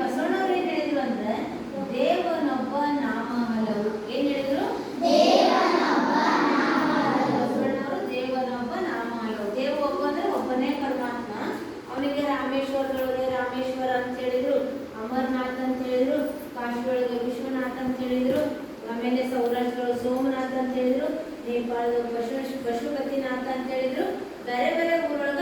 ಬಸವಣ್ಣವ್ರು ಏನ್ ಹೇಳಿದ್ರು ಅಂದ್ರೆ ದೇವನೊಬ್ಬ ನಾಮ ಹಲವು ಏನ್ ಹೇಳಿದ್ರು? ಬಸವಣ್ಣವರು ದೇವನೊಬ್ಬ ನಾಮ ಹಲವು ದೇವ ಒಬ್ಬ ಅಂದ್ರೆ ಒಬ್ಬನೇ ಪರಮಾತ್ಮ. ಅವನಿಗೆ ರಾಮೇಶ್ವರದೊಳಗೆ ರಾಮೇಶ್ವರ ಅಂತ ಹೇಳಿದ್ರು ಅಮರ್ನಾಥ್ ಅಂತ ಹೇಳಿದ್ರು ಕಾಶ್ಮೀರದೊಳಗೆ ವಿಶ್ವನಾಥ್ ಅಂತ ಹೇಳಿದ್ರು ಆಮೇಲೆ ಸೌರಾಷ್ಟ್ರದೊಳಗೆ ಸೋಮನಾಥ್ ಅಂತ ಹೇಳಿದ್ರು ನೇಪಾಳದ ಬಸವ ಪಶುಪತಿನಾಥ ಅಂತ ಹೇಳಿದ್ರು. ಬೇರೆ ಬೇರೆ ಊರೊಳಗ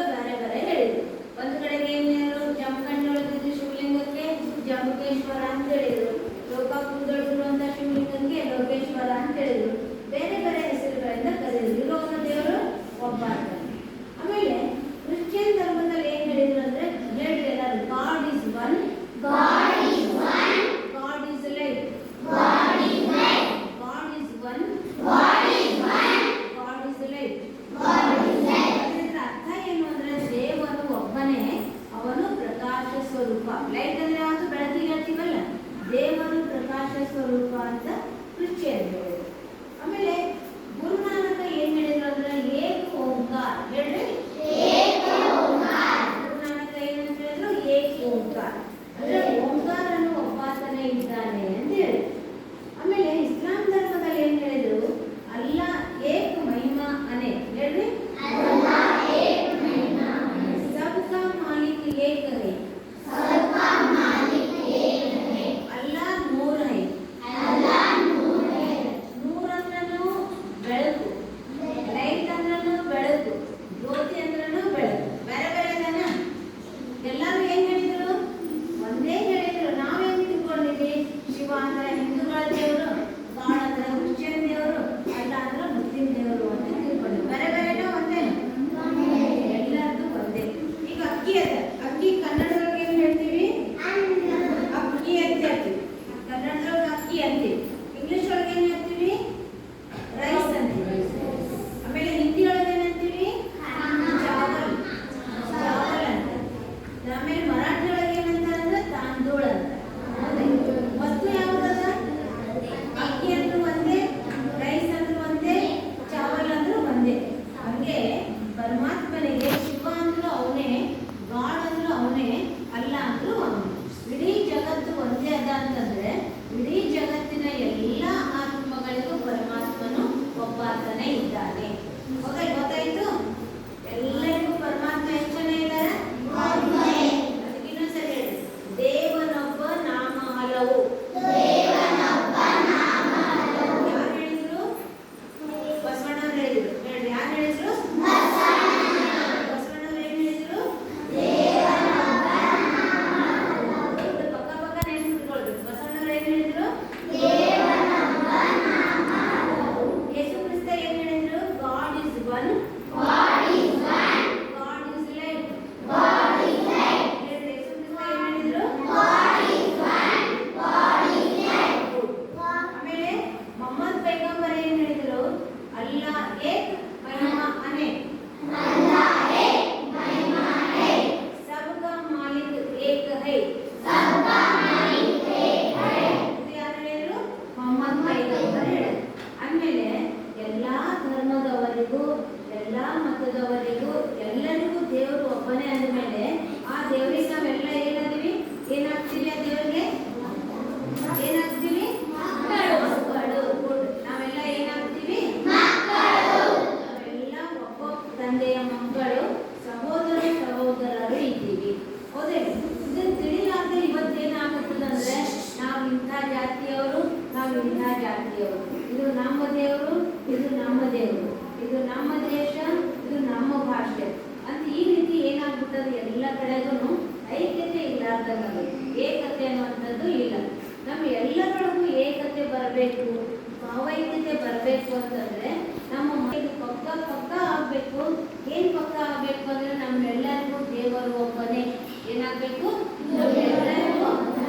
ಅಂತನ್ನೋದು ಏಕತೆ ಅನ್ನುವಂಥದ್ದು ಇಲ್ಲ. ನಮ್ಮ ಎಲ್ಲರೊಳಗೂ ಏಕತೆ ಬರಬೇಕು, ಭಾವೈಕ್ಯತೆ ಬರಬೇಕು ಅಂತಂದ್ರೆ ನಮ್ಮ ಪಕ್ಕ ಪಕ್ಕ ಆಗಬೇಕು. ಏನ್ ಪಕ್ಕ ಆಗಬೇಕು ಅಂದ್ರೆ ನಮ್ಮೆಲ್ಲರಿಗೂ ದೇವರು ಒಬ್ಬನೇ. ಏನಾಗಬೇಕು?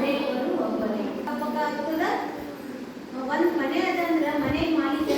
ದೇವರು ಒಬ್ಬನೇ. ಪಕ್ಕ ಆಗ್ತದ? ಒಂದ್ ಮನೆ ಅದ ಅಂದ್ರೆ ಮನೆ ಮಾಲೀಕ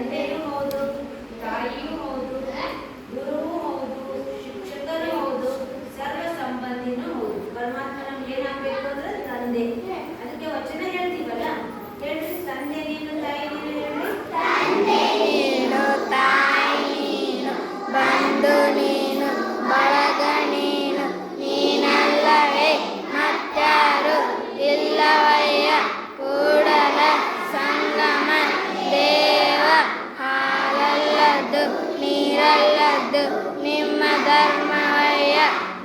entero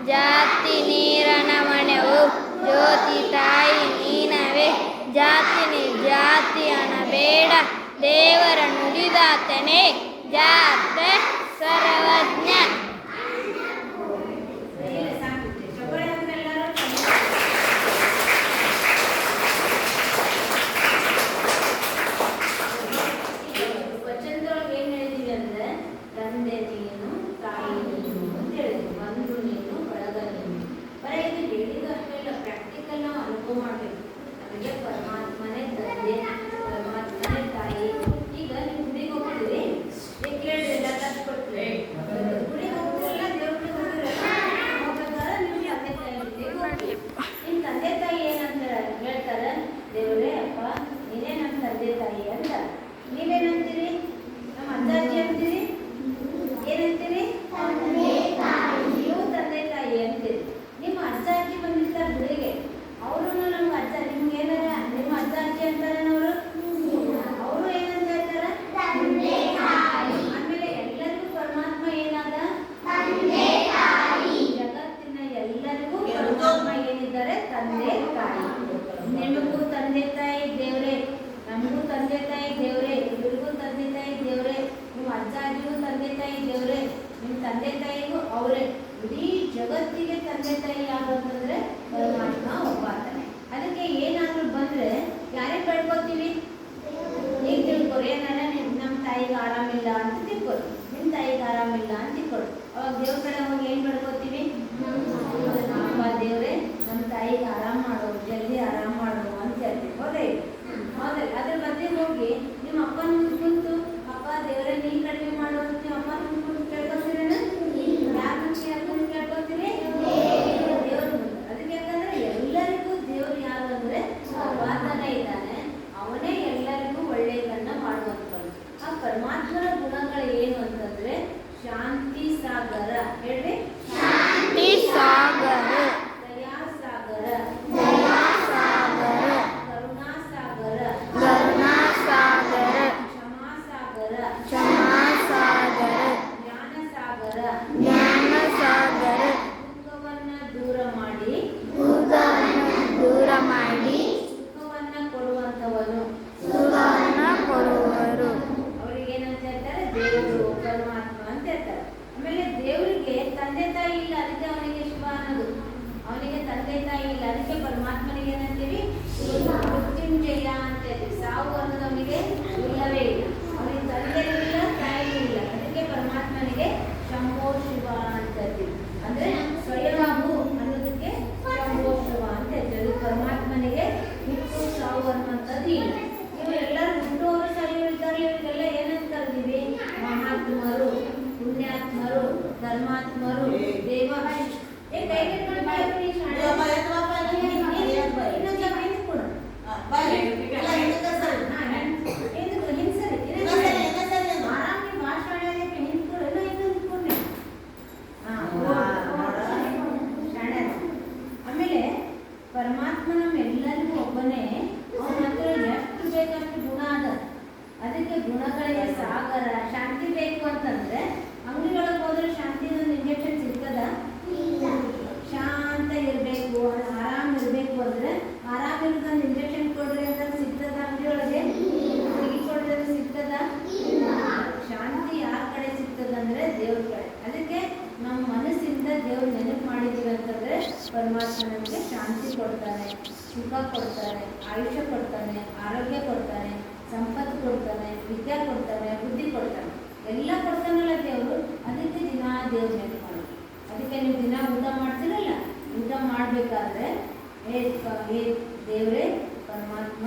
ಜಾತಿ ನೀರನ ಮಣೆವು ಜ್ಯೋತಿ ತಾಯಿ ನೀನವೇ. ಜಾತಿ ಅನ ಬೇಡ ದೇವರ ನುಡಿದಾತನೇ. और ಮರು ಕೊಡ್ತಾನೆ, ಸುಖ ಕೊಡ್ತಾನೆ, ಆಯುಷ್ಯ ಕೊಡ್ತಾನೆ, ಆರೋಗ್ಯ ಕೊಡ್ತಾನೆ, ಸಂಪತ್ತು ಕೊಡ್ತಾನೆ, ವಿದ್ಯಾ ಕೊಡ್ತಾನೆ, ಬುದ್ಧಿ ಕೊಡ್ತಾನೆ. ಎಲ್ಲ ಕೊಡ್ತಾನಲ್ಲ ದೇವರು ಅದಕ್ಕೆ ದಿನ ದೇವ್ರ ನೆನಪು ಮಾಡಿ ಅದಕ್ಕೆ ನೀವು ದಿನ ಊಟ ಮಾಡ್ತೀರಲ್ಲ, ಊಟ ಮಾಡಬೇಕಾದ್ರೆ, ಹೇ ಹೇ ದೇವರೇ, ಪರಮಾತ್ಮ,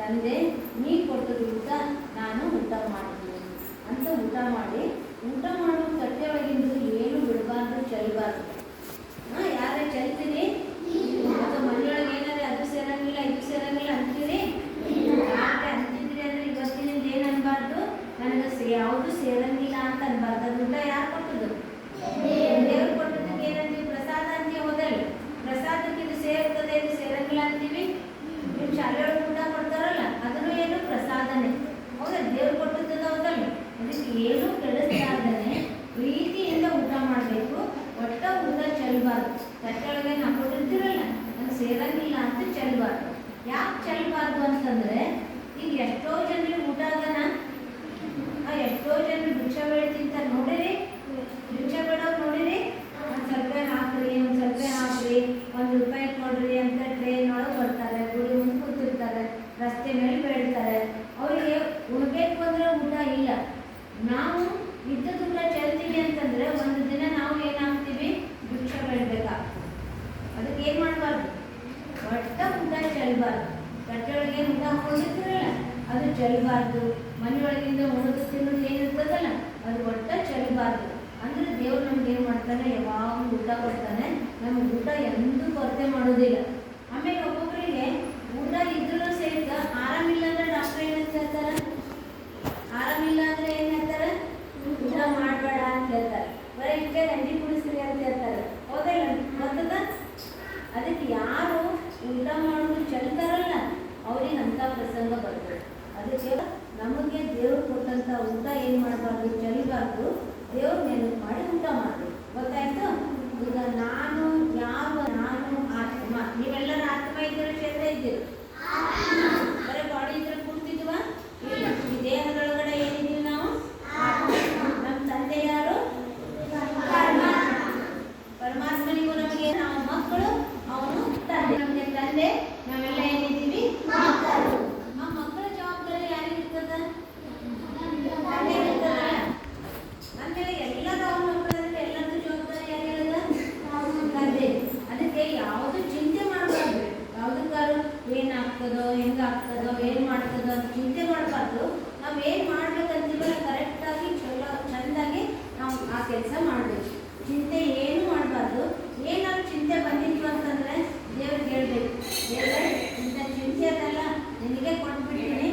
ತಂದೆ, ನೀ ಕೊಟ್ಟದ ಊಟ ನಾನು ಊಟ ಮಾಡ್ತೀನಿ ಅಂತ ಊಟ ಮಾಡಿ, ಊಟ ಮಾಡೋ ತಟ್ಟೆ ಏನು ಬಿಡಬಾರ್ದು ಚೆಲ್ಲಬಾರ್ದು ಹಾಂ ಯಾರೇ ಚೆಲ್ತೀರಿ ಅಥವಾ ಮನೆಯೊಳಗೆ ಏನಾದ್ರೆ ಅದು ಸೇರಂಗಿಲ್ಲ ಇದು ಸೇರಂಗಿಲ್ಲ ಅಂತೀರಿ ಯಾಕೆ ಅಂತಿದ್ರಿ ಅಂದ್ರೆ ಇವತ್ತಿನಿಂದ ಏನು ಅನ್ಬಾರ್ದು ನನಗೆ ಸೇ ಯಾವುದು ಸೇರಂಗಿಲ್ಲ ಅಂತ ಅನ್ಬಾರ್ದು ಅದು ಊಟ ಯಾರು ಕೊಟ್ಟದ್ದು ದೇವ್ರು ಕೊಟ್ಟದಕ್ಕೆ ಏನಂತೀವಿ ಪ್ರಸಾದ ಅಂತೀವಿ ಹೋದಲ್ಲಿ ಪ್ರಸಾದಕ್ಕೆ ಇದು ಸೇರ್ತದೆ ಇದು ಸೇರಂಗಿಲ್ಲ ಅಂತೀವಿ ನೀವು ಶಾಲೆಯೊಳಗೆ ಊಟ ಕೊಡ್ತಾರಲ್ಲ ಅದನ್ನು ಏನು ಪ್ರಸಾದನೆ ಹೌದಾ ದೇವ್ರು ಕೊಟ್ಟದ್ದು ಹೌದಲ್ಲ ಅದಕ್ಕೆ ಏನು ಕೆಡಿಸ್ಲಾರ್ದನೆ ಪ್ರೀತಿಯಿಂದ ಊಟ ಮಾಡಬೇಕು ಒಟ್ಟ ಊಟ ಚೆಲ್ಲಬಾರ್ದು ತಟ್ಟೆಯೊಳಗೆ ನಾವು ಕೊಟ್ಟಿರ್ತೀರಲ್ಲ ನಂಗೆ ಸೇರಂಗಿಲ್ಲ ಅಂತ ಚೆಲ್ಲಬಾರ್ದು ಯಾಕೆ ಚೆಲ್ಲಬಾರ್ದು ಅಂತಂದ್ರೆ ಈಗ ಎಷ್ಟೋ ಜನರಿಗೆ ಊಟ ಆಗನ ಆ ಎಷ್ಟೋ ಜನರು ಭಿಕ್ಷೆ ಬೇಳೆ ತಿಂತಾರೆ ನೋಡಿರಿ ಭಿಕ್ಷೆ ಬೇಡವ್ರು ನೋಡಿರಿ ಒಂದು ಸ್ವಲ್ಪ ಹಾಕ್ರಿ ಒಂದು ಸ್ವಲ್ಪ ಹಾಕ್ರಿ ಒಂದು ರೂಪಾಯಿ ಕೊಡ್ರಿ ಅಂತ ಟ್ರೈನ್ ಒಳಗೆ ಬರ್ತಾರೆ ಗುಡಿ ಮುಂದೆ ಕೂತಿರ್ತಾರೆ ರಸ್ತೆ ಮೇಲೆ ಬೇಡ್ತಾರೆ ಅವರಿಗೆ ಉಣ್ಬೇಕು ಅಂದ್ರೆ ಊಟ ಇಲ್ಲ ನಾವು ಇದ್ದದ್ದು ಊಟ ಚೆಲ್ತೀವಿ ಅಂತಂದ್ರೆ ಒಂದು ದಿನ ನಾವು ಏನಾಗ್ತೀವಿ ಭಿಕ್ಷೆ ಬೇಡಬೇಕಾಗ್ತದೆ ಅದಕ್ಕೆ ಏನು ಮಾಡಬಾರ್ದು ಒಟ್ಟ ಊಟ ಚೆಲ್ಲಬಾರ್ದು ತಟ್ಟೆಯೊಳಗೆ ಊಟ ಹಾಕೊಂಡಿರ್ತೀರಲ್ಲ ಅದು ಚೆಲ್ಲಬಾರ್ದು ಮನೆಯೊಳಗಿಂದ ಉಳಿದು ತಿನ್ನೋದು ಏನಿರ್ತದಲ್ಲ ಅದು ಒಟ್ಟ ಚೆಲ್ಲಬಾರ್ದು ಅಂದ್ರೆ ದೇವ್ರು ನಮ್ಗೆ ಏನು ಮಾಡ್ತಾನೆ? ಯಾವಾಗ ಊಟ ಕೊಡ್ತಾನೆ. ನಮ್ಗೆ ಊಟ ಎಂದೂ ಕೊರತೆ ಮಾಡೋದಿಲ್ಲ. ಆಮೇಲೆ ಒಬ್ಬೊಬ್ಬರಿಗೆ ಊಟ ಇದ್ರೂ ಸಹಿತ ಆರಾಮಿಲ್ಲ ಅಂದ್ರೆ ಡಾಕ್ಟರ್ ಏನಂತ ಹೇಳ್ತಾರೆ? ಆರಾಮಿಲ್ಲ ಅಂದ್ರೆ ಏನ್ ಹೇಳ್ತಾರೆ? ಊಟ ಮಾಡಬೇಡ ಅಂತ ಹೇಳ್ತಾರೆ. ಬರೀ ಇಷ್ಟೇ ಗಂಜಿ ಕುಡಿಸ್ರಿ ಅಂತ ಹೇಳ್ತಾರೆ. ಹೌದಲ್ಲ ಮತ್ತದ? ಅದಕ್ಕೆ ಯಾರು ಊಟ ಮಾಡೋದು ಚೆಲ್ತಾರಲ್ಲ ಅವ್ರಿಗೆ ಅಂತ ಪ್ರಸಂಗ ಬರ್ತದೆ. ಅದಕ್ಕೆ ನಮಗೆ ದೇವ್ರು ಕೊಟ್ಟಂತ ಊಟ ಏನು ಮಾಡಬಾರ್ದು? ಚೆಲ್ಲಬಾರ್ದು ದೇವ್ರ ನೆನಪು ಮಾಡಿ ಊಟ ಮಾಡಬೇಕು. ಗೊತ್ತಾಯ್ತು? ಈಗ ನಾನು, ಯಾವ, ನಾನು ಆತ್ಮ ನೀವೆಲ್ಲರ ಆತ್ಮ ಇದ್ದೀರ ಶರೀರ ಇದ್ದೀರಿ? ಆಗ್ತದೋ, ಹೆಂಗಾಗ್ತದೋ, ಏನು ಮಾಡ್ತದೋ ಅಂತ ಚಿಂತೆ ಮಾಡಬಾರ್ದು. ನಾವು ಏನು ಮಾಡ್ಬೇಕಂತೀವೋ ಕರೆಕ್ಟಾಗಿ ಚಲೋ, ಚೆಂದಾಗಿ ನಾವು ಆ ಕೆಲಸ ಮಾಡಬೇಕು. ಚಿಂತೆ ಏನು ಮಾಡಬಾರ್ದು. ಏನಾದ್ರು ಚಿಂತೆ ಬಂದಿತ್ತು ಅಂತಂದರೆ ದೇವ್ರಿಗೆ ಹೇಳ್ಬೇಕು. ದೇವ್ರೆ, ಇಂಥ ಚಿಂತೆ ಅದೆಲ್ಲ ನಿನಗೆ ಕೊಟ್ಬಿಟ್ಟಿನಿ